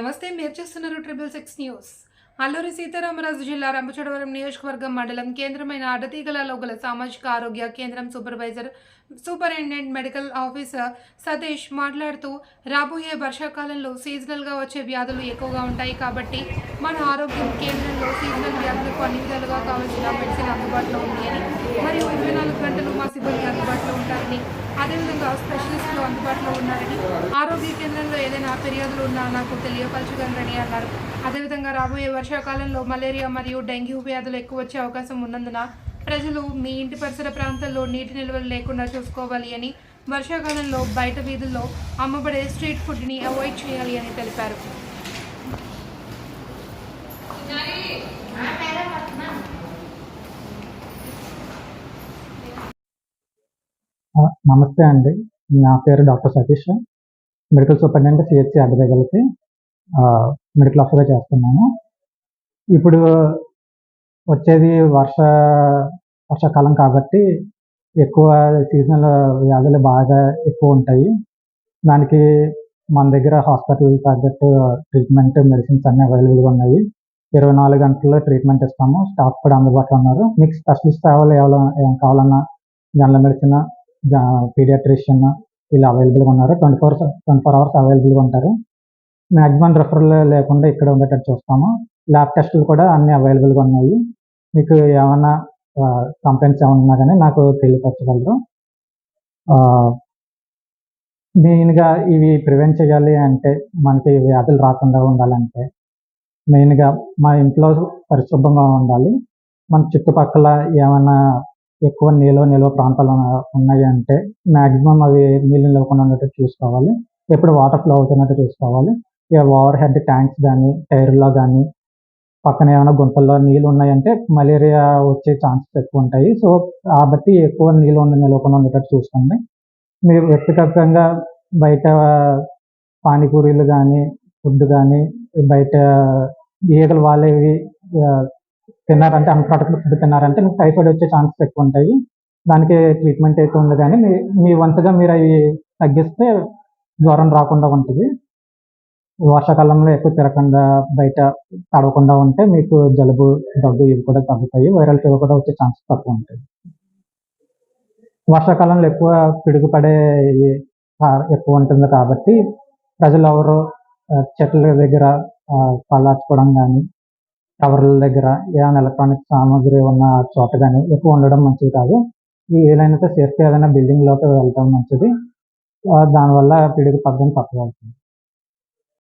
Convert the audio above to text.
నమస్తే మీరు చేస్తున్నారు triple six news Alluri Sitaramaraju జిల్లా రంపచోడవరం నియోజకవర్గం మండలం కేంద్రమైన అడతీగలలో గల సామాజిక ఆరోగ్య కేంద్రం supervisor superintendent medical officer Satish మాట్లాడుతూ రాబోయే వర్షాకాలంలో సీజనల్గా వచ్చే వ్యాధులు ఎక్కువగా ఉంటాయి కాబట్టి మన ఆరోగ్యం కేంద్రంలో సీజనల్ వ్యాధులకు అన్ని విధాలుగా కావాల్సిన మెడిసిన్ అందుబాటులో ఉంది అని మరియు ఇరవై నాలుగు గంటలు మా సిబ్బంది అందుబాటులో ఉంటారని అదేవిధంగా స్పెషలిస్టులు అందుబాటులో ఉన్నారని ఆరోగ్య కేంద్రంలో ఏదైనా ఫిర్యాదులు ఉన్నా నాకు తెలియపరచగలరని అన్నారు. అదేవిధంగా రాబోయే వర్షాకాలంలో మలేరియా మరియు డెంగ్యూ వ్యాధులు ఎక్కువ వచ్చే అవకాశం ఉన్నందున ప్రజలు మీ ఇంటి పరిసర ప్రాంతాల్లో నీటి నిల్వలు లేకుండా చూసుకోవాలి అని వర్షాకాలంలో బయట వీధుల్లో అమ్మబడే స్ట్రీట్ ఫుడ్ని అవాయిడ్ చేయాలి అని తెలిపారు. నమస్తే అండి. నా పేరు doctor Satish. Medical superintendent CHC అడ్డదగలకి medical ఆఫీసర్గా చేస్తున్నాను. ఇప్పుడు వచ్చేది వర్ష వర్షాకాలం కాబట్టి ఎక్కువ సీజనల్ వ్యాధులు బాగా ఎక్కువ ఉంటాయి. దానికి మన దగ్గర హాస్పిటల్ తగ్గట్టు ట్రీట్మెంట్ మెడిసిన్స్ అన్నీ అవైలబుల్గా ఉన్నాయి. ఇరవై నాలుగు గంటల్లో ట్రీట్మెంట్ ఇస్తాము. స్టాఫ్ కూడా అందుబాటులో ఉన్నారు. మీకు స్పెషలిస్ట్ కావాలి ఎవరు ఏం కావాలన్నా జనరల్ మెడిసిన్ పీడియాట్రిషియన్ వీళ్ళు అవైలబుల్గా ఉన్నారు. Twenty four twenty four hours అవైలబుల్గా ఉంటారు. మ్యాక్సిమం రెఫరల్ లేకుండా ఇక్కడ ఉండేటట్టు చూస్తాము. ల్యాబ్ టెస్టులు కూడా అన్ని అవైలబుల్గా ఉన్నాయి. మీకు ఏమైనా కంప్లైంట్స్ ఏమైనా ఉన్నా కానీ నాకు తెలియపరచగలరు. మెయిన్గా ఇవి ప్రివెంట్ చేయాలి అంటే మనకి వ్యాధులు రాకుండా ఉండాలంటే మెయిన్గా మా ఇంట్లో పరిశుభ్రంగా ఉండాలి. మన చుట్టుపక్కల ఏమైనా ఎక్కువ నిల్వ నిల్వ ప్రాంతాలు ఉన్నాయి అంటే మ్యాక్సిమం అవి నీళ్ళు నిలవకుండా ఉన్నట్టు చూసుకోవాలి. ఎప్పుడు వాటర్ ఫ్లో అవుతున్నట్టు చూసుకోవాలి. ఇక ఓవర్ హెడ్ ట్యాంక్స్ కానీ టైర్లో కానీ పక్కన ఏమైనా గుంతల్లో నీళ్ళు ఉన్నాయంటే మలేరియా వచ్చే ఛాన్సెస్ ఎక్కువ ఉంటాయి. సో కాబట్టి ఎక్కువ నీళ్ళు ఉండి నిలవకుండా ఉండేటట్టు చూసుకోండి. మీరు వ్యక్తిగతంగా బయట పానీపూరీలు కానీ ఫుడ్ కానీ బయట ఈగలు వాళ్ళేవి తిన్నారంటే తిన్నారంటే అన్ప్రొటెక్టెడ్ ఫుడ్ తిన్నారంటే మీకు టైఫాయిడ్ వచ్చే ఛాన్సెస్ ఎక్కువ ఉంటాయి దానికి ట్రీట్మెంట్ అయితే ఉంది కానీ మీ మీ వంతుగా మీరు అవి తగ్గిస్తే జ్వరం రాకుండా ఉంటుంది. వర్షాకాలంలో ఎక్కువ తిరగకుండా బయట తడవకుండా ఉంటే మీకు జలుబు దగ్గు ఇవి కూడా తగ్గుతాయి. వైరల్ ఫీవర్ కూడా వచ్చే ఛాన్సెస్ తక్కువ ఉంటాయి. వర్షాకాలంలో ఎక్కువ పిడుగుపడే ఎక్కువ ఉంటుంది కాబట్టి ప్రజలు ఎవరు చెట్ల దగ్గర ఆ, పళ్ళార్చుకోవడం కానీ టవర్ల దగ్గర ఏమైనా ఎలక్ట్రానిక్ సామాగ్రి ఉన్న చోట కానీ ఎక్కువ ఉండడం మంచిది కాదు. ఏదైనా వీలైనంత సేఫ్టీ ఏదైనా బిల్డింగ్లోకి వెళ్ళడం మంచిది. దానివల్ల పిడుగు పడడం తక్కువ